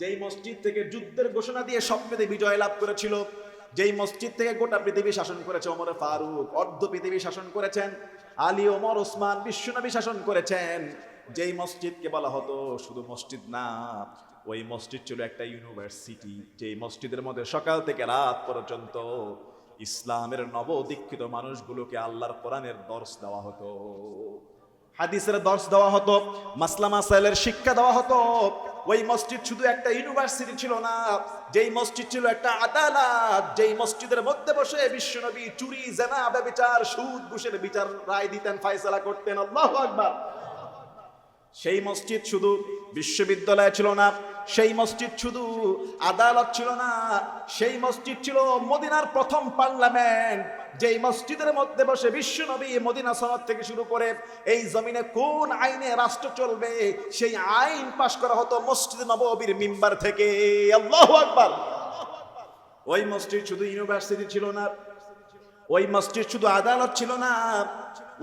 যেই মসজিদ থেকে যুদ্ধের ঘোষণা দিয়ে সবচেয়ে বিজয় লাভ করেছিল, যেই মসজিদ থেকে গোটা পৃথিবী শাসন করেছে ওমর ফারুক, অর্ধ পৃথিবী শাসন করেছেন, আলী, ওমর, ওসমান, বিশ্বনবী শাসন করেছেন, যেই মসজিদকে বলা হতো শুধু মসজিদ না, ওই মসজিদ ছিল একটা ইউনিভার্সিটি, যেই মসজিদের মধ্যে সকাল থেকে রাত পর্যন্ত ইসলামের নবদীক্ষিত মানুষগুলোকে আল্লাহর কোরআনের দর্শ দেওয়া হতো, হাদিসের দর্শ দেওয়া হতো মাসলা মাসাইলের শিক্ষা দেওয়া হতো ওই মসজিদ শুধু একটা ইউনিভার্সিটি ছিল না, যেই মসজিদ ছিল একটা আদালত, যেই মসজিদের মধ্যে বসে বিশ্বনবী চুরি, জেনা, ব্যবিচার, সুদ, ঘুষের বিচার রায় দিতেন, ফয়সালা করতেন, আল্লাহু সেই মসজিদ শুধু বিশ্ববিদ্যালয় ছিল না, সেই মসজিদ শুধু আদালত ছিল না, সেই মসজিদ ছিল মদিনার প্রথম পার্লামেন্ট। যেই মসজিদের মধ্যে বসে বিশ্বনবী মদিনা সনদ থেকে শুরু করে এই জমিনে কোন আইনে রাষ্ট্র চলবে, সেই আইন পাশ করা হতো মসজিদ নববীর মিম্বার থেকে। আল্লাহ আকবার। ওই মসজিদ শুধু ইউনিভার্সিটি ছিল না, ওই মসজিদ শুধু আদালত ছিল না,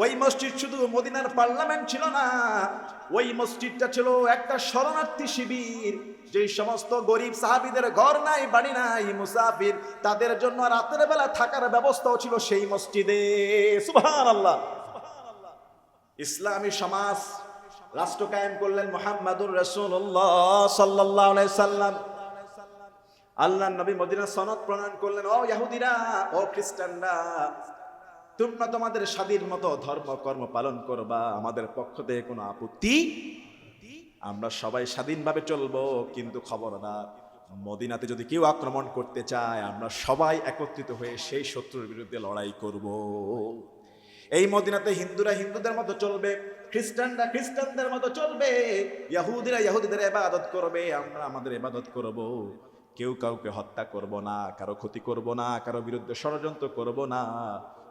ওই মসজিদ শুধু মদিনার পার্লামেন্ট ছিল না, ওই মসজিদটা ছিল একটা শরণার্থী শিবির। যে সমস্ত গরিব সাহাবিদের ঘর নাই, বাড়ি নাই, মুসাফির, তাদের জন্য রাতের বেলা থাকার ব্যবস্থাও ছিল সেই মসজিদে। সুবহান আল্লাহ ইসলামী সমাজ রাষ্ট্র কায়েম করলেন মোহাম্মদুর রসুল্লাহ সাল্লাহ সাল্লাম। আল্লাহ নবী মদিনা সনদ প্রণয়ন করলেন, ও ইহুদিরা ও খ্রিস্টানরা, তোমরা তোমাদের স্বাধীন মতো ধর্ম কর্ম পালন করবা, আমাদের পক্ষ থেকে কোনো আপত্তি আমরা সবাই স্বাধীনভাবে চলবো, কিন্তু খবরদার মদিনাতে যদি কেউ আক্রমণ করতে চায়, আমরা সবাই একত্রিত হয়ে সেই শত্রুর বিরুদ্ধে লড়াই করব। এই মদিনাতে হিন্দুরা হিন্দুদের মতো চলবে, খ্রিস্টানরা খ্রিস্টানদের মতো চলবে ইহুদিরা ইহুদিদের এবাদত করবে, আমরা আমাদের এবাদত করব। কেউ কাউকে হত্যা করব না, কারও ক্ষতি করব না, কারও বিরুদ্ধে ষড়যন্ত্র করব না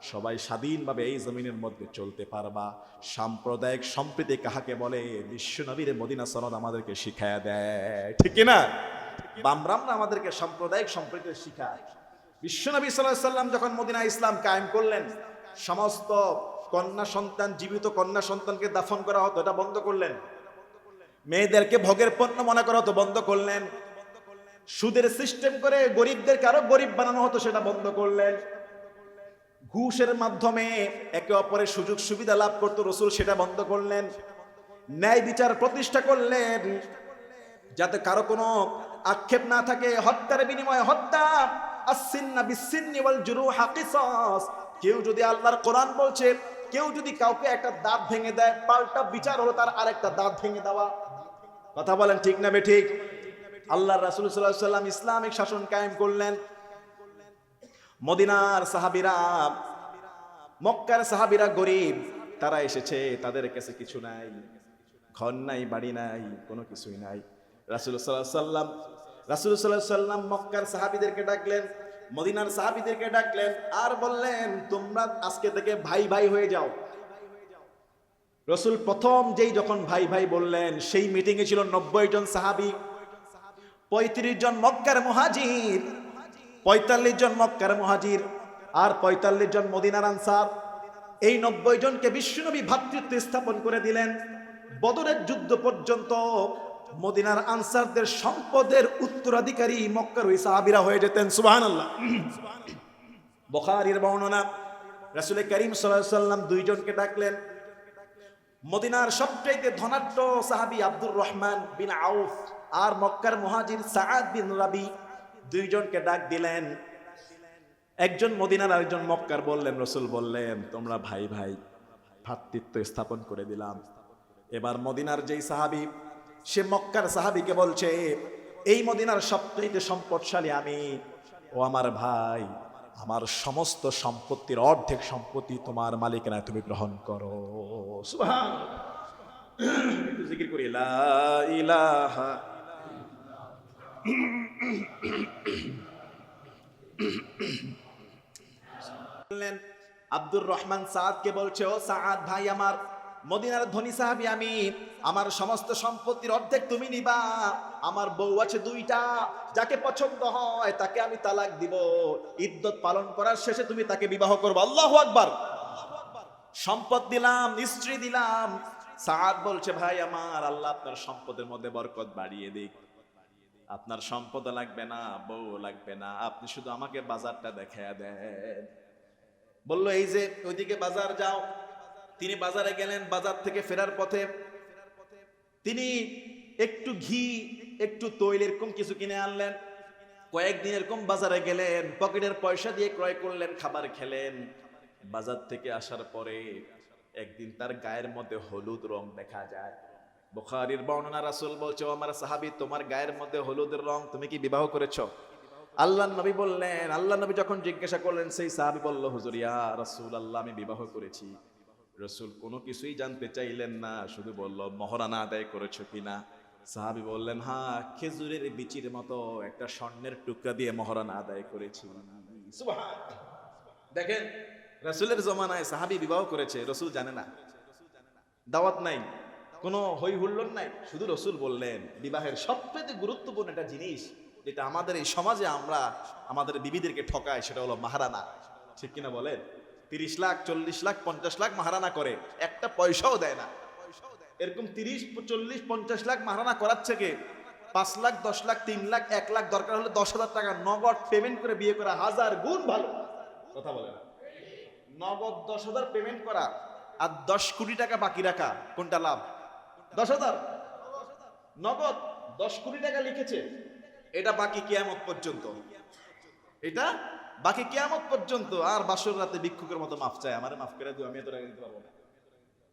সবাই স্বাধীনভাবে এই জমিনের মধ্যে চলতে পারবা। সাম্প্রদায়িক সম্প্রীতি কাহাকে বলে? বিশ্বনবীর মদিনা সনদ আমাদেরকে শিখায় দেয়। ঠিক না বামরামরা আমাদেরকে সাম্প্রদায়িক সম্প্রীতি শিখায়। বিশ্বনবী সাল্লাহ সাল্লাম যখন মদিনা ইসলাম কায়েম করলেন, সমস্ত কন্যা সন্তান, জীবিত কন্যা সন্তানকে দাফন করা হতো, এটা বন্ধ করলেন। মেয়েদেরকে ভোগের পণ্য মনে করা হতো, বন্ধ করলেন। সুদের সিস্টেম করে গরিবদেরকে আরও গরিব বানানো হতো, সেটা বন্ধ করলেন। ঘুষের মাধ্যমে একে অপরের সুযোগ সুবিধা লাভ করতো রসুল সেটা বন্ধ করলেন, ন্যায় বিচার প্রতিষ্ঠা করলেন, যাতে কারও কোনো আক্ষেপ না থাকে। হত্যার বিনিময়ে হত্যা আসিন্না বিচ্ছিন্নি ওয়াল জুরুহা কিসাস। কেউ যদি আল্লাহর কোরআন বলছে, কেউ যদি কাউকে একটা দাঁত ভেঙে দেয়, পাল্টা বিচার হলো তার আরেকটা দাঁত ভেঙে দেওয়া। কথা বলেন ঠিক না বে ঠিক? আল্লাহ রাসুল সাল্লাহ সাল্লাম ইসলামিক শাসন কায়েম করলেন। মদিনার সাহাবিরা, মক্কার সাহাবিরা গরিব, তারা এসেছে, তাদের কাছে কিছু নাই। ঘর নাই, বাড়ি নাই, কোনো কিছুই নাই। রাসুল সাল্লাম রাসুল সাল্লাম মক্কার সাহাবিদেরকে ডাকলেন, মদিনার সাহাবিদেরকে ডাকলেন আর বললেন, তোমরা আজকে থেকে ভাই ভাই হয়ে যাও। রসুল প্রথম যেই যখন ভাই ভাই বললেন, সেই মিটিংয়ে ছিল নব্বই জন সাহাবি, পঁয়ত্রিশ জন মক্কার মহাজির। পঁয়তাল্লিশ জন মক্কার মহাজির আর পঁয়তাল্লিশ জন মদিনার আনসার। এই নব্বই জনকে বিশ্বনবী ভাতৃত্ব স্থাপন করে দিলেন। বদরের যুদ্ধ পর্যন্ত মদিনার আনসারদের সম্পদের উত্তরাধিকারী মক্কার ওই সাহাবিরা হয়ে যেতেন সুবাহান আল্লাহ বখারির বর্ণনা রাসুল করিম সাল্লাম দুইজনকে ডাকলেন। মদিনার সবচাইতে ধনাঢ্য সাহাবি আব্দুর রহমান বিন আউফ আর মক্কার মহাজির সাআদ বিন রাবি দুইজনকে ডাক দিলেন। একজন মদিনার আরেকজন মক্কার বললেন, রসুল বললেন, তোমরা ভাই ভাই ভ্রাতৃত্ব স্থাপন করে দিলাম। এবার মদিনার যেই সাহাবি, সে মক্কার সাহাবিকে বলছে, এই মদিনার সবচাইতে সম্পদশালী আমি। ও আমার ভাই, আমার সমস্ত সম্পত্তির অর্ধেক সম্পত্তি তোমার মালিকানা তুমি গ্রহণ করো। করি ইলাহা আব্দুর রহমান সাদকে বলছে, ও সাদ ভাই আমার, মদিনার ধনী সাহাবি আমি, আমার সমস্ত সম্পত্তির অর্ধেক তুমি নিবা, আমার বউ আছে দুইটা, যাকে পছন্দ হয় তাকে আমি তালাক দিব, ইদ্যত পালন করার শেষে তুমি তাকে বিবাহ করব। আল্লাহ আকবার। সম্পদ দিলাম, স্ত্রী দিলাম, সাদ বলছে, ভাই আমার, আল্লাহ আপনার সম্পদের মধ্যে বরকত বাড়িয়ে দিক। আপনার সম্পদ লাগবে না, বউ লাগবে না, আপনি শুধু আমাকে বাজারটা দেখায় দেন। বলল, এই যে, ওইদিকে বাজার যাও। তিনি বাজারে গেলেন, বাজার থেকে ফেরার পথে তিনি একটু ঘি, একটু তৈল, এরকম কিছু কিনে আনলেন। কয়েকদিন এরকম বাজারে গেলেন, পকেটের পয়সা দিয়ে ক্রয় করলেন, খাবার খেলেন। বাজার থেকে আসার পরে একদিন তার গায়ের মধ্যে হলুদ রং দেখা যায়। বুখারীর বর্ণনা রাসূল বলছে, "ও আমার সাহাবী, তোমার গায়ের মধ্যে হলুদের রং তুমি কি বিবাহ করেছ? আল্লাহ নবী বললেন, আল্লাহ নবী যখন জিজ্ঞাসা করলেন, সেই সাহাবী বলল, হুজুর, ইয়া রাসূল আল্লাহ আমি বিবাহ করেছি। রসুল কোনো কিছুই জানতে চাইলেন না, শুধু বলল, মহরানা আদায় করেছ কিনা সাহাবি বললেন হ্যাঁ খেজুরের বিচির মতো একটা স্বর্ণের টুকরা দিয়ে মহরানা আদায় করেছি। দেখেন, রসুলের জমানায় সাহাবি বিবাহ করেছে, রসুল জানে না। দাওয়াত নাই। কোনো হই হুল্লোড় নাই, শুধু রসুল বললেন, বিবাহের সবচেয়ে গুরুত্বপূর্ণ একটা জিনিস যেটা আমাদের এই সমাজে আমরা আমাদের বিবিদেরকে ঠকাই সেটা হলো মাহারানা। ঠিক কিনা বলেন? তিরিশ লাখ, চল্লিশ লাখ, পঞ্চাশ লাখ মাহারানা করে, একটা পয়সাও দেয় না। এরকম তিরিশ, চল্লিশ, পঞ্চাশ লাখ মাহারানা করাচ্ছে কে? পাঁচ লাখ, দশ লাখ, তিন লাখ, এক লাখ দরকার হলে দশ হাজার টাকা নগদ পেমেন্ট করে বিয়ে করা হাজার গুণ ভালো। কথা বলে না। নগদ দশ হাজার পেমেন্ট করা আর দশ কোটি টাকা বাকি রাখা, কোনটা লাভ? দশ হাজার? নগদ দশ কোটি টাকা লিখেছে। এটা বাকি কেয়ামত পর্যন্ত। এটা বাকি কেয়ামত পর্যন্ত। আর বাসর রাতে ভিক্ষুকের মতো মাফ চায়। আমার মাফ করে দিও, আমি এত টাকা দিতে পারব না।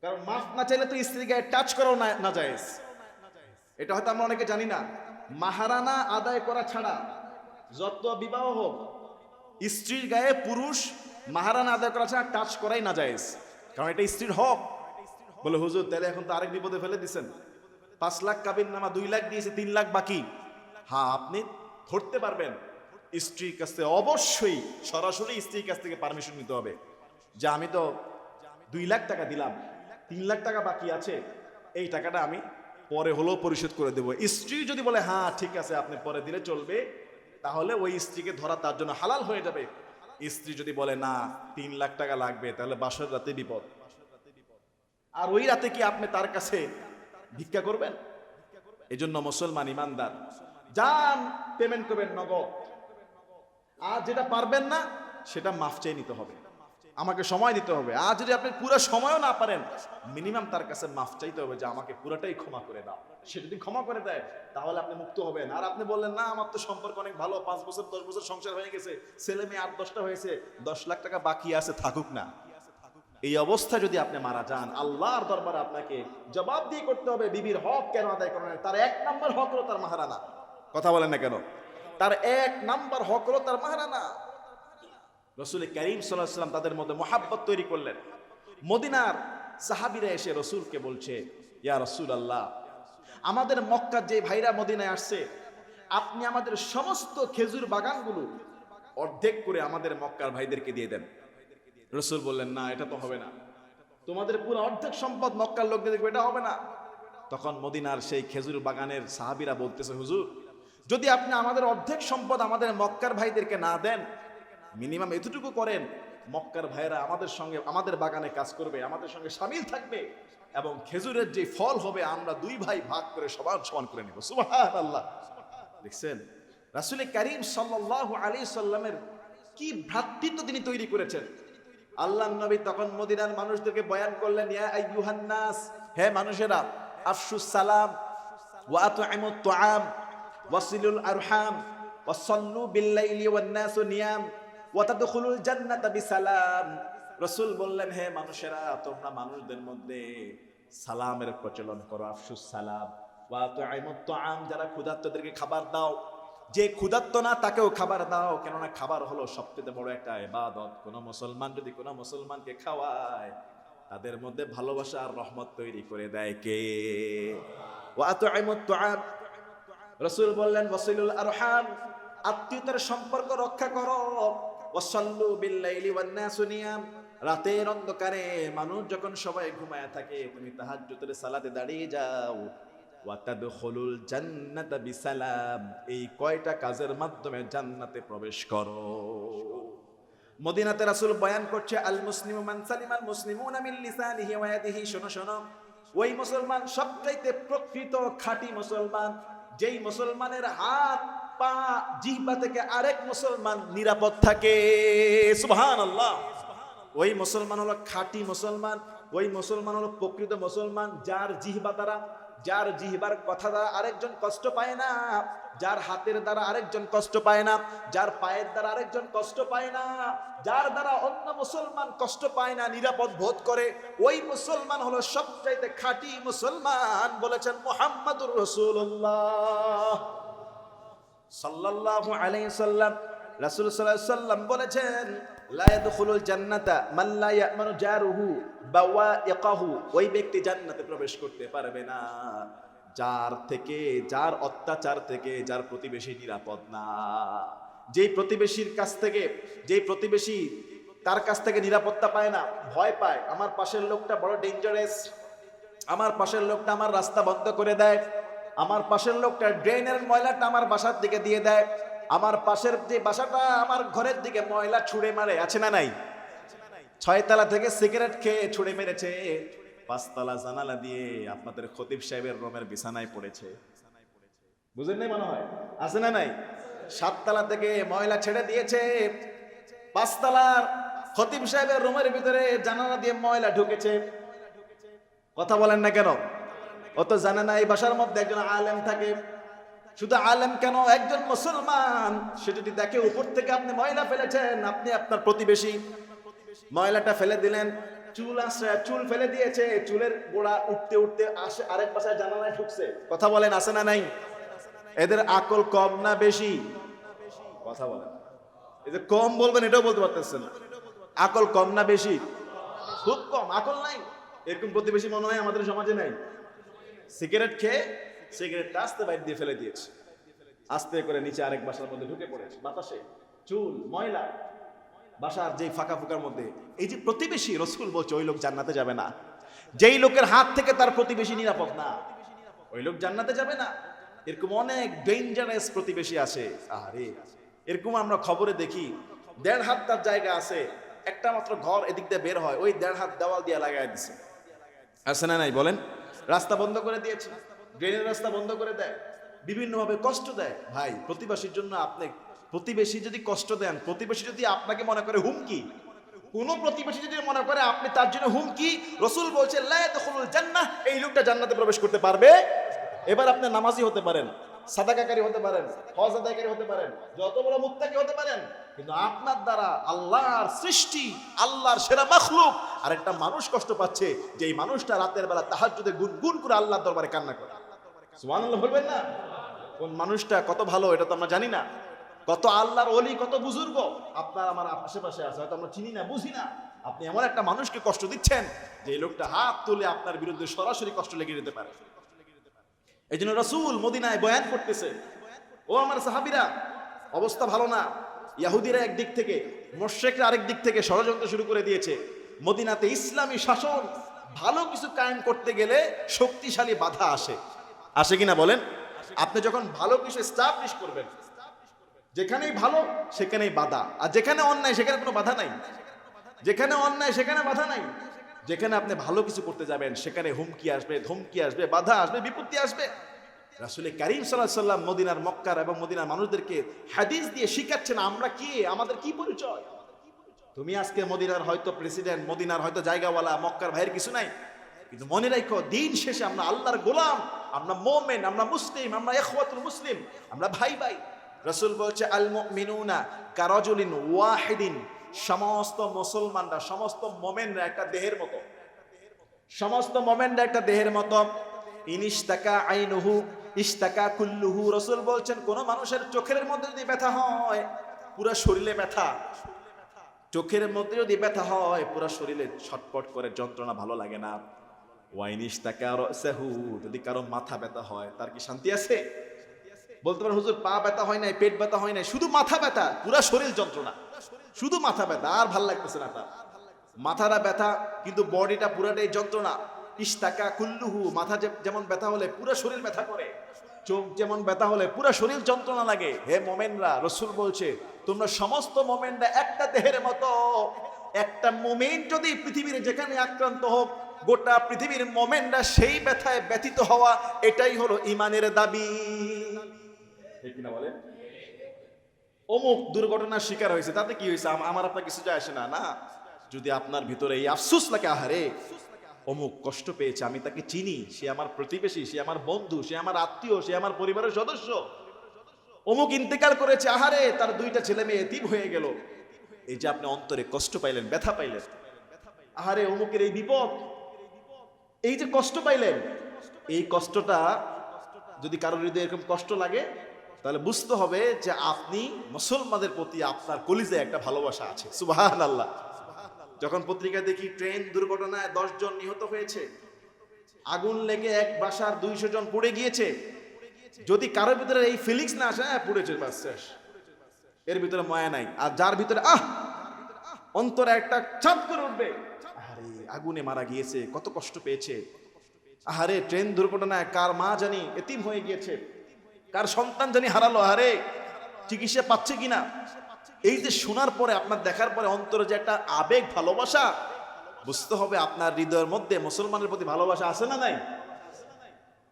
কারণ মাফ না চাইলে তো স্ত্রী গায়ে টাচ করাও না জায়েজ এটা হয়তো আমরা অনেকে জানি না। মাহারানা আদায় করা ছাড়া যত বিবাহ হোক, স্ত্রীর গায়ে পুরুষ মাহারানা আদায় করা ছাড়া টাচ করাই না জায়েজ কারণ এটা স্ত্রীর হক। বলে, হুজুর, তাহলে এখন তো আরেক বিপদে ফেলে দিছেন। পাঁচ লাখ কাবিন নামা দুই লাখ দিয়েছে, তিন লাখ বাকি। হ্যাঁ আপনি ধরতে পারবেন। স্ত্রীর কাছ থেকে অবশ্যই সরাসরি স্ত্রীর কাছ থেকে পারমিশন নিতে হবে। যে আমি তো দুই লাখ টাকা দিলাম, তিন লাখ টাকা বাকি আছে, এই টাকাটা আমি পরে হলেও পরিশোধ করে দেবো। স্ত্রী যদি বলে হ্যাঁ ঠিক আছে, আপনি পরে দিলে চলবে, তাহলে ওই স্ত্রীকে ধরা তার জন্য হালাল হয়ে যাবে। স্ত্রী যদি বলে, না, তিন লাখ টাকা লাগবে, তাহলে বাসর রাতে বিপদ। আর ওই রাতে কি আপনি তার কাছে ভিক্ষা করবেন? এই জন্য মুসলমান ইমানদার। যান, পেমেন্ট করবেন নগদ। আর যেটা পারবেন না, সেটা মাফ চেয়ে নিতে হবে। আমাকে সময় দিতে হবে। আর যদি আপনি পুরো সময়ও না পারেন, মিনিমাম তার কাছে মাফ চাইতে হবে যে আমাকে পুরোটাই ক্ষমা করে দাও। সে যদি ক্ষমা করে দেয়, তাহলে আপনি মুক্ত হবেন। আর আপনি বললেন, না, আমার তো সম্পর্ক অনেক ভালো। পাঁচ বছর, দশ বছর সংসার হয়ে গেছে। ছেলে মেয়ে আট, দশটা হয়েছে। দশ লাখ টাকা বাকি আছে, থাকুক না। এই অবস্থা যদি আপনি মারা যান, আল্লাহর দরবারে আপনাকে জবাব দিয়ে করতে হবে, বিবির হক কেন আদায় করেন তার এক নাম্বার হক হলো তার মাহারানা। কথা বলেন না কেন? তার এক নাম্বার হক হলো তার মাহারানা। রসুল করিম সাল্লাম তাদের মধ্যে মোহাব্বত তৈরি করলেন। মদিনার সাহাবিরা এসে রসুলকে বলছে, ইয়া রসুল আল্লাহ আমাদের মক্কার যে ভাইরা মদিনায় আসছে, আপনি আমাদের সমস্ত খেজুর বাগানগুলো অর্ধেক করে আমাদের মক্কার ভাইদেরকে দিয়ে দেন। রসুল বললেন, না, এটা তো হবে না। তোমাদের পুরো অর্ধেক সম্পদ মক্কার লোকদের দেখবে, এটা হবে না। তখন মদিনার সেই খেজুর বাগানের সাহাবিরা বলতেছে, হুজুর, যদি আপনি আমাদের অর্ধেক সম্পদ আমাদের মক্কার ভাইদেরকে না দেন, মিনিমাম এতটুকু করেন, মক্কার ভাইরা আমাদের সঙ্গে, আমাদের বাগানে কাজ করবে, আমাদের সঙ্গে সামিল থাকবে এবং খেজুরের যে ফল হবে, আমরা দুই ভাই ভাগ করে সমান সমান করে নেব। সুবাহ আল্লাহ দেখছেন, রাসুল করিম সাল্লাহ আলী সাল্লামের কি ভ্রাতৃত্ব তিনি তৈরি করেছেন। আল্লাহ নবী তখন মদিনার মানুষদেরকে বয়ান করলেন, ইয়া হে মানুষেরা আফসুস সালাম, ওয়া ওয়াসিলুল আরহাম নিয়াম, ওয়া বললেন, হে মানুষেরা, তোমরা মানুষদের মধ্যে প্রচলন করো আফসুস সালাম, ওয়া যারা ক্ষুধার্তদেরকে খাবার দাও যে ক্ষুধার্ত না, তাকেও খাবার দাও। কেননা খাবার হলো সবচেয়ে বড় একটা ইবাদত। কোন মুসলমান যদি কোন মুসলমানকে খাওয়ায়, তাদের মধ্যে ভালোবাসা আর রহমত তৈরি করে দেয় কে? রসুল বললেন, ওয়াসিলুল আরহাম, আত্মীয়তার সম্পর্ক রক্ষা করো। ওয়াসাল্লু বিল্লাইলি ওয়ান নিয়াম। রাতের অন্ধকারে মানুষ যখন সবাই ঘুমায় থাকে, তুমি তাহাজ্জুদের সালাতে দাঁড়িয়ে যাও। এই কয়টা কাজের মাধ্যমে জান্নাতে প্রবেশ করো। মদিনাতে রাসূল বয়ান করছে আল মুসলিমু মান সালিমাল মুসলিমুনা মিন শোনো শোনো, ওই মুসলমান সবচাইতে প্রকৃত খাঁটি মুসলমান, যেই মুসলমানের হাত, পা, জিহ্বা থেকে আরেক মুসলমান নিরাপদ থাকে। সুবহান আল্লাহ ওই মুসলমান হলো খাঁটি মুসলমান, ওই মুসলমান হলো প্রকৃত মুসলমান, যার জিহ্বা দ্বারা যার জিহবার কথা দ্বারা আরেকজন কষ্ট পায় না, যার হাতের দ্বারা আরেকজন কষ্ট পায় না, যার পায়ের দ্বারা আরেকজন কষ্ট পায় না, যার দ্বারা অন্য মুসলমান কষ্ট পায় না, নিরাপদ বোধ করে, ওই মুসলমান হলো সবচাইতে খাঁটি মুসলমান বলেছেন মোহাম্মদুর রসুল্লাহ সাল্লাল্লাহু আলাইহি সাল্লাম রাসূল আলাইহি সাল্লাম বলেছেন, লা ইয়াদখুলুল জান্নাতা মান লা ইয়ামানু জারুহু বাওয়াইকাহু। ওই ব্যক্তি জান্নাতে প্রবেশ করতে পারবে না। যার থেকে, যার অত্যাচার থেকে, যার প্রতিবেশী নিরাপদ না। যেই প্রতিবেশীর কাছ থেকে, যেই প্রতিবেশী তার কাছ থেকে নিরাপত্তা পায় না, ভয় পায়, আমার পাশের লোকটা বড় ডেঞ্জারাস আমার পাশের লোকটা আমার রাস্তা বন্ধ করে দেয়, আমার পাশের লোকটা ড্রেনের ময়লাটা আমার বাসার দিকে দিয়ে দেয়। আমার পাশের যে বাসাটা, আমার ঘরের দিকে ময়লা ছুঁড়ে মারে, আছে না নাই? ছয়তলা থেকে সিগারেট খেয়ে ছুঁড়ে মেরেছে, পাঁচতলা জানালা দিয়ে আপনাদের খতিব সাহেবের রুমের বিছানায় পড়েছে। বুঝেন নাই মনে হয়? আছে না নাই? সাততলা থেকে ময়লা ছেড়ে দিয়েছে, পাঁচতলার খতিব সাহেবের রুমের ভিতরে জানালা দিয়ে ময়লা ঢুকেছে। কথা বলেন না কেন? অত জানে না এই বাসার মধ্যে একজন আলেম থাকে। শুধু আলেম কেন? একজন মুসলমান। সে যদি দেখে উপর থেকে আপনি ময়লা ফেলেছেন। আপনি আপনার প্রতিবেশী। ময়লাটা ফেলে দিলেন। চুল আসে চুল ফেলে দিয়েছে। চুলের গোড়া উঠতে উঠতে আসে, আরেক বাসায় জানালায় ঢুকছে। কথা বলেন আসে না নাই? এদের আকল কম না বেশি? কথা বলেন। এই যে কম বলবেন, এটাও বলতে পারতেছেন না। আকল কম না বেশি? খুব কম। আকল নাই? এরকম প্রতিবেশী মনে হয় আমাদের সমাজে নাই। সিগারেট খেয়ে সিগারেটটা আস্তে বাইর দিয়ে ফেলে দিয়েছে। আস্তে করে নিচে আরেক বাসার মধ্যে ঢুকে পড়েছে। বাতাসে, চুল, ময়লা। বাসার যেই ফাঁকা ফুকার মধ্যে, এই যে প্রতিবেশী রসুল বলছে, ওই লোক জান্নাতে যাবে না। যেই লোকের হাত থেকে তার প্রতিবেশী নিরাপদ না, ওই লোক জান্নাতে যাবে না। এরকম অনেক ডেঞ্জারাস প্রতিবেশী আছে। আরে এরকম আমরা খবরে দেখি, দেড় হাত তার জায়গা আছে, একটা মাত্র ঘর এদিক দিয়ে বের হয়, ওই দেড় হাত দেওয়াল দিয়ে লাগাই দিছে। আছে না নাই বলেন? রাস্তা বন্ধ করে দিয়েছে। ড্রেনের রাস্তা বন্ধ করে দেয়, বিভিন্নভাবে কষ্ট দেয়। ভাই প্রতিবেশীর জন্য আপনি, প্রতিবেশী যদি কষ্ট দেন, প্রতিবেশী যদি আপনাকে মনে করে হুমকি, কোন প্রতিবেশী যদি মনে করে আপনি তার জন্য হুমকি, রসুল বলছে জান্নাহ এই লোকটা জান্নাতে প্রবেশ করতে পারবে। এবার আপনি নামাজি হতে পারেন, সাদাকাকারী হতে পারেন, হজ আদায়কারী হতে পারেন, যত বড় মুত্তাকি হতে পারেন, কিন্তু আপনার দ্বারা আল্লাহর সৃষ্টি, আল্লাহর সেরা মখলুক আর একটা মানুষ কষ্ট পাচ্ছে যে এই মানুষটা রাতের বেলা তাহার যদি গুনগুন করে আল্লাহর দরবারে কান্না করে। সুবহানাল্লাহ বলবেন না? কোন মানুষটা কত ভালো, এটা তো আমরা জানি না। কত আল্লাহর অলি কত বুজুর্গ। আপনার আমার আশেপাশে আছে, হয়তো আমরা চিনি না, বুঝি না। আপনি এমন একটা মানুষকে কষ্ট দিচ্ছেন যে লোকটা হাত তুলে আপনার বিরুদ্ধে সরাসরি কষ্ট লেগে যেতে পারে। এই জন্য রসুল মদিনায় বয়ান করতেছে, ও আমার সাহাবিরা, অবস্থা ভালো না। ইয়াহুদিরা একদিক থেকে, মোশেকরা আরেক দিক থেকে ষড়যন্ত্র শুরু করে দিয়েছে। মদিনাতে ইসলামী শাসন ভালো কিছু কায়েম করতে গেলে শক্তিশালী বাধা আসে। আসে কিনা বলেন? আপনি যখন ভালো কিছু স্টাবলিশ করবেন, যেখানেই ভালো, সেখানেই বাধা। আর যেখানে অন্যায়, সেখানে কোনো বাধা নাই। যেখানে অন্যায়, সেখানে বাধা নাই। যেখানে আপনি ভালো কিছু করতে যাবেন, সেখানে হুমকি আসবে, ধমকি আসবে, বাধা আসবে, বিপত্তি আসবে। রাসুলে করিম সাল্লাহ সাল্লাম মদিনার মক্কার এবং মদিনার মানুষদেরকে হাদিস দিয়ে শিখাচ্ছেন, আমরা কি? আমাদের কি পরিচয়? তুমি আজকে মদিনার হয়তো প্রেসিডেন্ট মদিনার হয়তো জায়গাওয়ালা, মক্কার ভাইয়ের কিছু নাই। কিন্তু মনে রাখো, দিন শেষে আমরা আল্লাহর গোলাম। আমরা মোমেন, আমরা মুসলিম, আমরা এখওয়াতুল মুসলিম, আমরা ভাই ভাই রসুল বলছে আল মিনুনা কারজুলিন ওয়াহিদিন। সমস্ত মুসলমানরা, সমস্ত মোমেনরা একটা দেহের মতো। সমস্ত মোমেনরা একটা দেহের মতো। ইনিস্তাকা আইনুহু ইস্তাকা কুল্লুহু। রসুল বলছেন, কোন মানুষের চোখের মধ্যে যদি ব্যথা হয়, পুরো শরীরে ব্যথা। চোখের মধ্যে যদি ব্যথা হয়, পুরো শরীরে ছটপট করে যন্ত্রণা ভালো লাগে না। ওয়াইনিস্তাকা রসেহু, যদি কারও মাথা ব্যথা হয়, তার কি শান্তি আছে? বলতে পারেন, হুজুর, পা ব্যথা হয় নাই, পেট ব্যথা হয় নাই, শুধু মাথা ব্যথা, পুরা শরীর যন্ত্রণা, শুধু মাথা ব্যথা, আর ভালো লাগতেছে না তার। মাথাটা ব্যথা, কিন্তু বডিটা পুরাটাই যন্ত্রণা। ইস্তাকা কুল্লুহু, মাথা যেমন ব্যথা হলে পুরো শরীর ব্যথা করে। চোখ যেমন ব্যথা হলে পুরো শরীর যন্ত্রণা লাগে। হে মোমেনরা, রসুল বলছে, তোমরা সমস্ত মোমেনরা একটা দেহের মতো, একটা মোমেন যদি পৃথিবীর যেখানে আক্রান্ত হোক গোটা পৃথিবীর মোমেন্টরা সেই ব্যথায় ব্যথিত হওয়া, এটাই হলো ইমানের দাবি। বলেন? অমুক দুর্ঘটনার শিকার হয়েছে, তাতে কি হয়েছে? আমার আপনার কিছু যায় আসে না না? যদি আপনার ভিতরে এই আফসুস লাগে, আহারে, অমুক কষ্ট পেয়েছে, আমি তাকে চিনি, সে আমার প্রতিবেশী, সে আমার বন্ধু, সে আমার আত্মীয়, সে আমার পরিবারের সদস্য। অমুক ইন্তেকাল করেছে, আহারে, তার দুইটা ছেলে মেয়ে এতিম হয়ে গেল। এই যে আপনি অন্তরে কষ্ট পাইলেন, ব্যথা পাইলেন। আহারে, অমুকের এই বিপদ এই যে কষ্ট পাইলেন, এই কষ্টটা যদি কারোর হৃদয়ে এরকম কষ্ট লাগে, তাহলে বুঝতে হবে যে আপনি মুসলমানদের প্রতি আপনার কলিজে একটা ভালোবাসা আছে। সুবাহান আল্লাহ যখন পত্রিকায় দেখি ট্রেন দুর্ঘটনায় দশ জন নিহত হয়েছে, আগুন লেগে এক বাসার দুইশো জন পুড়ে গিয়েছে, যদি কারোর ভিতরে এই ফিলিংস না আসে হ্যাঁ পুড়েছে বাস, শেষ। এর ভিতরে মায়া নাই। আর যার ভিতরে, আহ, অন্তরে একটা চাপ করে উঠবে আগুনে মারা গিয়েছে, কত কষ্ট পেয়েছে। আহারে, ট্রেন দুর্ঘটনায় কার মা জানি এতিম হয়ে গিয়েছে। কার সন্তান জানি হারালো আরে চিকিৎসা পাচ্ছে কিনা? এই যে শোনার পরে, আপনার দেখার পরে অন্তরে যে একটা আবেগ, ভালোবাসা, বুঝতে হবে আপনার হৃদয়ের মধ্যে মুসলমানের প্রতি ভালোবাসা আছে না নাই?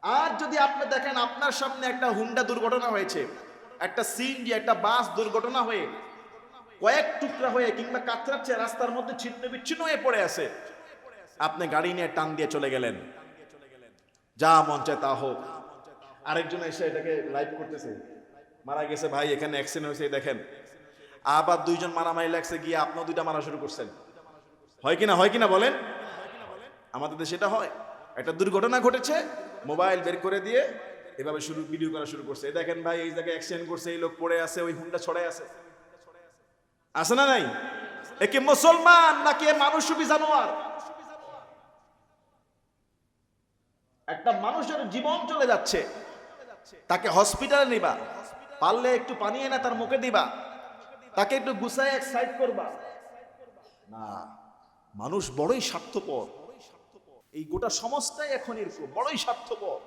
আর যদি আপনি দেখেন, আপনার সামনে একটা হুন্ডা দুর্ঘটনা হয়েছে, একটা সিএনজি, একটা বাস দুর্ঘটনা হয়ে, কয়েক টুকরা হয়ে কিংবা কাতরাচ্ছে, রাস্তার মধ্যে ছিন্ন বিচ্ছিন্ন হয়ে পড়ে আছে। আপনি গাড়ি নিয়ে টান দিয়ে চলে গেলেন। যা মন চায় তা হোক। আরেকজন এসে এটাকে লাইভ করতেছে। মারা গেছে ভাই, এখানে অ্যাক্সিডেন্ট হয়েছে দেখেন। আবার দুইজন মারামারি লাগছে, গিয়ে আপনিও দুইটা মারা শুরু করছেন। হয় কিনা হয় কিনা বলেন? আমাদের দেশে এটা হয়। একটা দুর্ঘটনা ঘটেছে, মোবাইল বের করে দিয়ে এভাবে শুরু ভিডিও করা শুরু করছে। দেখেন ভাই, এই জায়গায় অ্যাক্সিডেন্ট করছে, এই লোক পড়ে আছে, ওই হুন্ডা ছড়াই আছে। আছে না নাই? একে মুসলমান নাকি মানুষ জানোয়ার? একটা মানুষের জীবন চলে যাচ্ছে। তাকে হসপিটালে নিবা। পারলে একটু পানি এনে তার মুখে দিবা। তাকে একটু গুছায় এক সাইড করবা। না, মানুষ বড়ই স্বার্থপর। এই গোটা সমাজটাই এখন এরকম, বড়ই স্বার্থপর।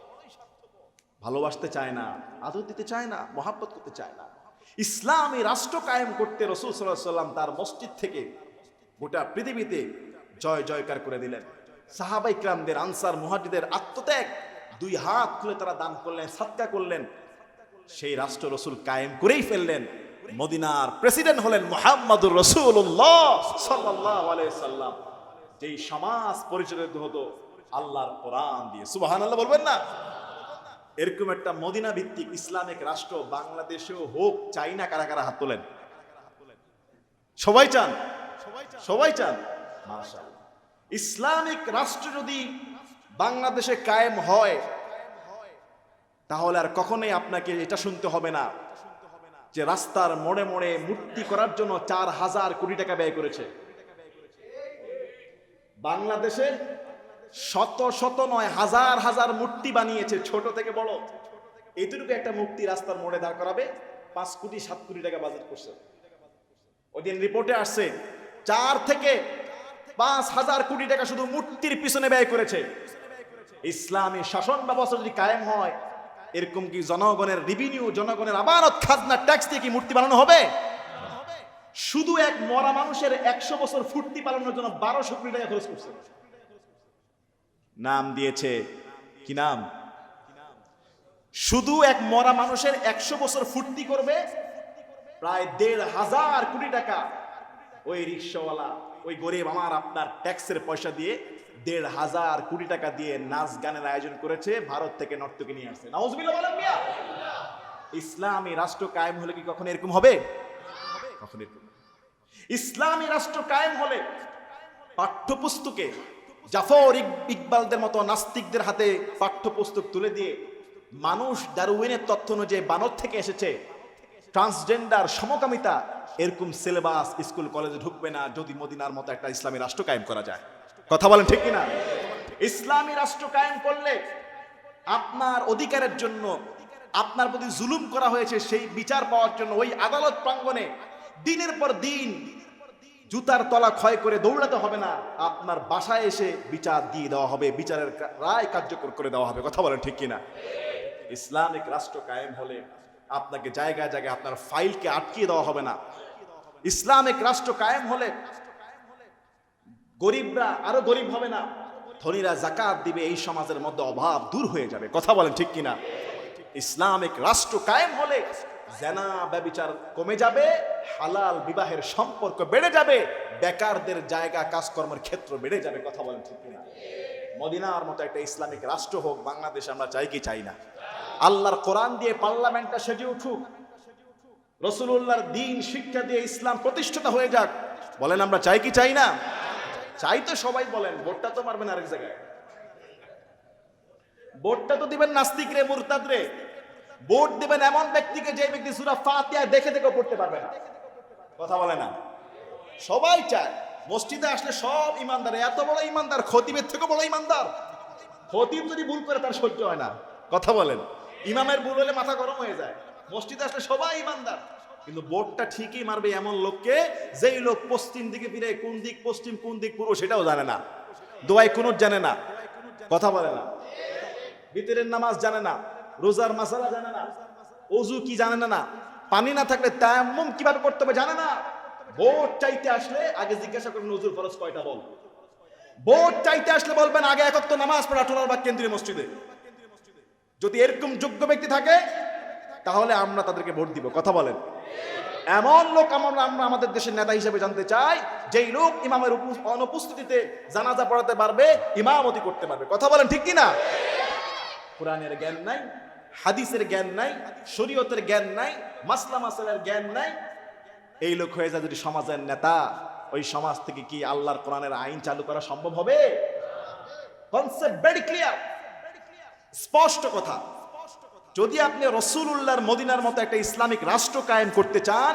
ভালোবাসতে চায় না, আদর দিতে চায় না, মহাব্বত করতে চায় না। ইসলামী রাষ্ট্র কায়েম করতে রসুল সাল্লাহ সাল্লাম তার মসজিদ থেকে গোটা পৃথিবীতে জয় জয়কার করে দিলেন। সাহাবাই ক্রামদের, আনসার মুহাজিদের আত্মত্যাগ। দুই হাত খুলে তারা দান করলেন সাতকা করলেন। সেই রাষ্ট্র রসুল কায়েম করেই ফেললেন। মদিনার প্রেসিডেন্ট হলেন মোহাম্মদুর রসুল্লাহ সাল্লাহ সাল্লাম। যেই সমাজ পরিচালিত হতো, আল্লাহর কোরআন দিয়ে। সুবাহান আল্লাহ বলবেন না? এরকম একটা মদিনা ভিত্তিক ইসলামিক রাষ্ট্র বাংলাদেশেও হোক চাই না কারা কারা হাত তোলেন? সবাই চান? সবাই চান? মাশাআল্লাহ। ইসলামিক রাষ্ট্র যদি বাংলাদেশে কায়েম হয়, তাহলে আর কখনোই আপনাকে এটা শুনতে হবে না যে রাস্তার মোড়ে মোড়ে মূর্তি করার জন্য চার হাজার কোটি টাকা ব্যয় করেছে। বাংলাদেশে শত শত নয়, হাজার হাজার মূর্তি বানিয়েছে, ছোট থেকে বড়। এইটুকু একটা মূর্তি রাস্তার মোড়ে দাঁড় করাবে, পাঁচ কোটি, সাত কোটি টাকা বাজেট করছে। ওই দিন রিপোর্টে আসছে, চার থেকে পাঁচ হাজার কোটি টাকা শুধু মূর্তির পিছনে ব্যয় করেছে। ইসলামী শাসন ব্যবস্থা যদি কায়েম হয়, এরকম কি জনগণের রিভিনিউ জনগণের আমানত, খাজনা ট্যাক্স দিয়ে কি মূর্তি বানানো হবে? শুধু এক মরা মানুষের একশো বছর ফুর্তি পালনের জন্য বারোশো কোটি টাকা খরচ করছে। নাম দিয়েছে কি নাম? শুধু এক মরা মানুষের একশো বছর ফুর্তি করবে, প্রায় দেড় হাজার কোটি টাকা ওই রিক্সাওয়ালা, ওই গরিব আমার আপনার ট্যাক্সের পয়সা দিয়ে দেড় হাজার কোটি টাকা দিয়ে নাচ গানের আয়োজন করেছে, ভারত থেকে নর্তকে নিয়ে আসছে। ইসলামী রাষ্ট্র কায়েম হলে কি কখনো এরকম হবে? কখনো এরকম ইসলামী রাষ্ট্র কায়েম হলে পাঠ্যপুস্তকে জাফর ইক- ইকবালদের মতো নাস্তিকদের হাতে পাঠ্যপুস্তক তুলে দিয়ে মানুষ ডারউইনের তথ্য অনুযায়ী বানর থেকে এসেছে। ট্রান্সজেন্ডার সমকামিতা, এরকম সিলেবাস স্কুল, কলেজে ঢুকবে না যদি মদিনার মতো একটা ইসলামী রাষ্ট্র কায়েম করা যায়। কথা বলেন ঠিক কিনা? ইসলামী রাষ্ট্র কায়েম করলে আপনার অধিকারের জন্য, আপনার প্রতি জুলুম করা হয়েছে, সেই বিচার পাওয়ার জন্য ওই আদালত প্রাঙ্গণে দিনের পর দিন জুতার তলা ক্ষয় করে দৌড়াতে হবে না, আপনার বাসায় এসে বিচার দিয়ে দেওয়া হবে, বিচারের রায় কার্যকর করে দেওয়া হবে। কথা বলেন ঠিক কিনা? ইসলামিক রাষ্ট্র কায়েম হলে আপনাকে জায়গায় জায়গায় আপনার ফাইলকে আটকিয়ে দেওয়া হবে না। ইসলামিক রাষ্ট্র কায়েম হলে গরিবরা আরও গরিব হবে না। ধনীরা জাকাত দিবে, এই সমাজের মধ্যে অভাব দূর হয়ে যাবে। কথা বলেন ঠিক কিনা? ইসলামিক রাষ্ট্র কায়েম হলে জেনা ব্যবিচার কমে যাবে, হালাল বিবাহের সম্পর্ক বেড়ে যাবে, বেকারদের জায়গা, কাজকর্মের ক্ষেত্র বেড়ে যাবে। কথা বলেন ঠিক কিনা? মদিনার মতো একটা ইসলামিক রাষ্ট্র হোক, বাংলাদেশ আমরা চাই কি চাই না? আল্লাহর কোরআন দিয়ে পার্লামেন্টটা সেজে উঠুক। রসুল্লাহর দিন, শিক্ষা দিয়ে ইসলাম প্রতিষ্ঠিত হয়ে যাক। বলেন আমরা চাই কি চাই না? চাই তো সবাই বলেন, ভোটটা তো মারবেন আরেক জায়গায়। ভোটটা তো দিবেন নাস্তিক রে, মুরতাদ রে। ভোট দিবেন এমন ব্যক্তিকে যে ব্যক্তি সুরা ফাতিয়া দেখে দেখে পড়তে পারবে না। কথা বলে না। সবাই চায়, মসজিদে আসলে সব ইমানদার, এত বড় ইমানদার, খতিবের থেকে বড় ইমানদার। খতিব যদি ভুল করে তার সহ্য হয় না। কথা বলেন। ইমামের ভুল হলে মাথা গরম হয়ে যায়। মসজিদে আসলে সবাই ইমানদার। কিন্তু বোর্ডটা ঠিকই মারবে এমন লোককে, যেই লোক পশ্চিম দিকে ফিরে, কোন দিক পশ্চিম, কোন দিক পূর্ব সেটাও জানে না। দোয়াই কুনুত জানে না। কথা বলে না। বিতরের নামাজ জানে না। রোজার মাসালা জানে না। অজু কি জানে না পানি না থাকলে তেমন কীভাবে করতে হবে জানে না। ভোট চাইতে আসলে আগে জিজ্ঞাসা করবেন নজরুল ফরজ কয়টা বল? ভোট চাইতে আসলে বলবেন, আগে একক তো নামাজ পড়া, টোলার বা কেন্দ্রীয় মসজিদে। যদি এরকম যোগ্য ব্যক্তি থাকে, তাহলে আমরা তাদেরকে ভোট দিব। কথা বলেন। এমন লোক আমরা আমরা আমাদের দেশের নেতা হিসেবে জানতে চাই, যেই লোক ইমামের অনুপস্থিতিতে জানাজা পড়াতে পারবে, ইমামতি করতে পারবে। কথা বলেন ঠিক কি না কোরআনের জ্ঞান নাই, হাদিসের জ্ঞান নাই, শরীয়তের জ্ঞান নাই, মাসলা মাসালের জ্ঞান নাই। এই লোক হয়ে যায় যদি সমাজের নেতা, ওই সমাজ থেকে কি আল্লাহর কোরআনের আইন চালু করা সম্ভব হবে? কনসেপ্ট ভেরি ক্লিয়ার স্পষ্ট কথা। যদি আপনি রসুল্লাহর মদিনার মতো একটা ইসলামিক রাষ্ট্র কায়েম করতে চান,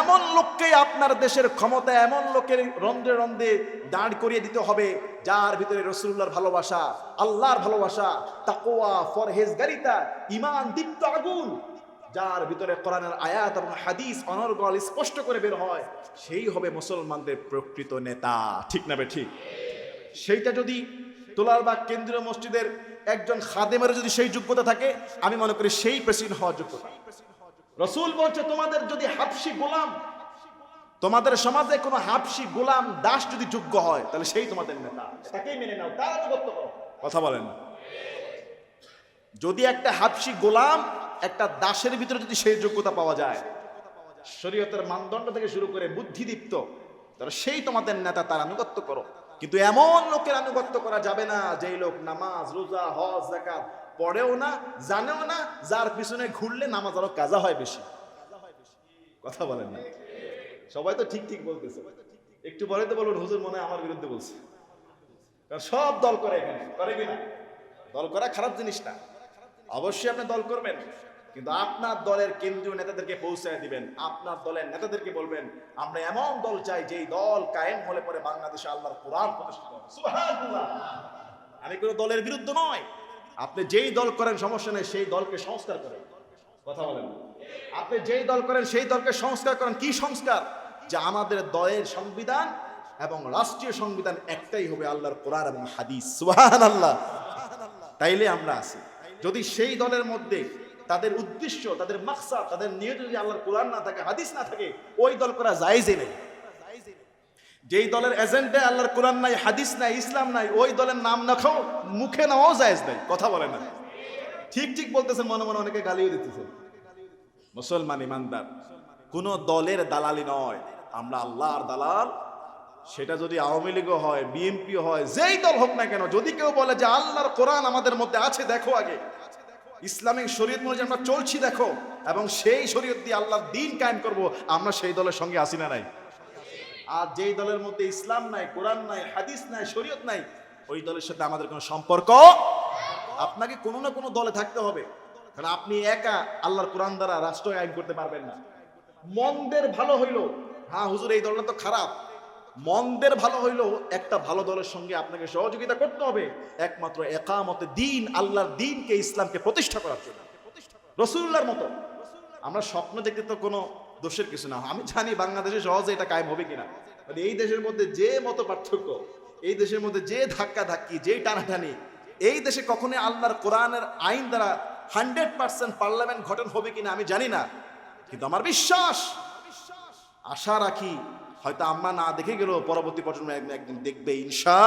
এমন লোককে আপনার দেশের ক্ষমতা এমন লোকের রন্ধে রন্ধে দাঁড় করিয়ে দিতে হবে, যার ভিতরে রসুল্লাহর ভালোবাসা, আল্লাহর ভালোবাসা তাকোয়া ফরহেজগারিতা ইমান দীপ্ত আগুন, যার ভিতরে কোরআনের আয়াত এবং হাদিস অনর্গল স্পষ্ট করে বের হয়, সেই হবে মুসলমানদের প্রকৃত নেতা। ঠিক না বে ঠিক? সেইটা যদি তোলার তোলারবাগ কেন্দ্রীয় মসজিদের একজন খাদেমের যদি সেই যোগ্যতা থাকে, আমি মনে করি সেই প্রেসিডেন্ট হওয়ার যোগ্যতা। রসুল বলছে, তোমাদের যদি হাফসি গোলাম, তোমাদের সমাজে কোনো হাফসি গোলাম দাস যদি যোগ্য হয়, তাহলে সেই তোমাদের নেতা। মেনে নাও কথা বলেন। যদি একটা হাফসি গোলাম একটা দাসের ভিতরে যদি সেই যোগ্যতা পাওয়া যায়, শরীয়তের মানদণ্ড থেকে শুরু করে বুদ্ধিদীপ্ত, তাহলে সেই তোমাদের নেতা, তার আনুগত্য করো। কিন্তু এমন লোকের আনুগত্য করা যাবে না, যেই লোক নামাজ, রোজা, হজ জাকাত পড়েও না, জানেও না, যার পিছনে ঘুরলে নামাজ আরও কাজা হয় বেশি। কথা বলেন না। সবাই তো ঠিক ঠিক বলতেছে। একটু পরে তো বলুন, হুজুর মনে আমার বিরুদ্ধে বলছে। সব দল করে এখানে, করে কিনা? দল করা খারাপ জিনিস না। অবশ্যই আপনি দল করবেন। কিন্তু আপনার দলের কেন্দ্রীয় নেতাদেরকে পৌঁছায় দিবেন। আপনার দলের নেতাদেরকে বলবেন, আমরা এমন দল চাই যেই দল কায়েম হলে পরে বাংলাদেশে আল্লাহর কোরআন প্রতিষ্ঠিত আমি কোনো দলের বিরুদ্ধে নয়। আপনি যেই দল করেন, সমস্যা নেই, সেই দলকে সংস্কার করেন। কথা বলেন। আপনি যেই দল করেন, সেই দলকে সংস্কার করেন। কি সংস্কার? যে আমাদের দলের সংবিধান এবং রাষ্ট্রীয় সংবিধান একটাই হবে আল্লাহর কোরআন এবং হাদিস। সুবহানাল্লাহ। তাইলে আমরা আছি। যদি সেই দলের মধ্যে তাদের উদ্দেশ্য, তাদের মাকসাদ, তাদের নিয়ত যদি আল্লাহর কোরআন না থাকে, হাদিস না থাকে, ওই দল করা জায়েজই নেই। যেই দলের এজেন্ডে আল্লাহর কোরআন নাই, হাদিস নাই, ইসলাম নাই, ওই দলের নাম না খাও, মুখে নাও জায়েজ নাই, কথা বলে না। ঠিক ঠিক বলতেছেন, মনে মনে অনেকে গালিও দিতেছে মুসলমান ইমানদার, কোন দলের দালালি নয়, আমরা আল্লাহর দালাল। সেটা যদি আওয়ামী লীগও হয় বিএনপি হয়, যেই দল হোক না কেন, যদি কেউ বলে যে আল্লাহর কোরআন আমাদের মধ্যে আছে, দেখো আগে। ইসলামিক শরীয়ত অনুযায়ী আমরা চলছি, দেখো, এবং সেই শরীয়ত দিয়ে আল্লাহর দিন কায়েম করব, আমরা সেই দলের সঙ্গে আসি না নাই? আর যেই দলের মধ্যে ইসলাম নাই, কোরআন নাই, হাদিস নাই, শরীয়ত নাই, ওই দলের সাথে আমাদের কোনো সম্পর্ক? আপনাকে কোনো না কোনো দলে থাকতে হবে। কারণ আপনি একা আল্লাহর কোরআন দ্বারা রাষ্ট্র আইন করতে পারবেন না। মন্দের ভালো হইল। হ্যাঁ হুজুর, এই দলটা তো খারাপ। মন্দের ভালো হইলেও একটা ভালো দলের সঙ্গে আপনাকে সহযোগিতা করতে হবে। একমাত্র একামতে দিন, আল্লাহর দিনকে, ইসলামকে প্রতিষ্ঠা করার জন্য। রসুল্লাহর মতো। আমরা স্বপ্ন দেখতে তো কোনো দোষের কিছু না। আমি জানি বাংলাদেশে সহজে এটা কায়েম হবে কিনা। মানে এই দেশের মধ্যে যে মতো পার্থক্য, এই দেশের মধ্যে যে ধাক্কা ধাক্কি যে টানাটানি, এই দেশে কখনোই আল্লাহর কোরআনের আইন দ্বারা হান্ড্রেড পার্সেন্ট পার্লামেন্ট গঠন হবে কিনা আমি জানি না। কিন্তু আমার বিশ্বাস, আশা রাখি হয়তো আম্মা না দেখে গেল পরবর্তী প্রজন্ম একদিন দেখবে ইনশা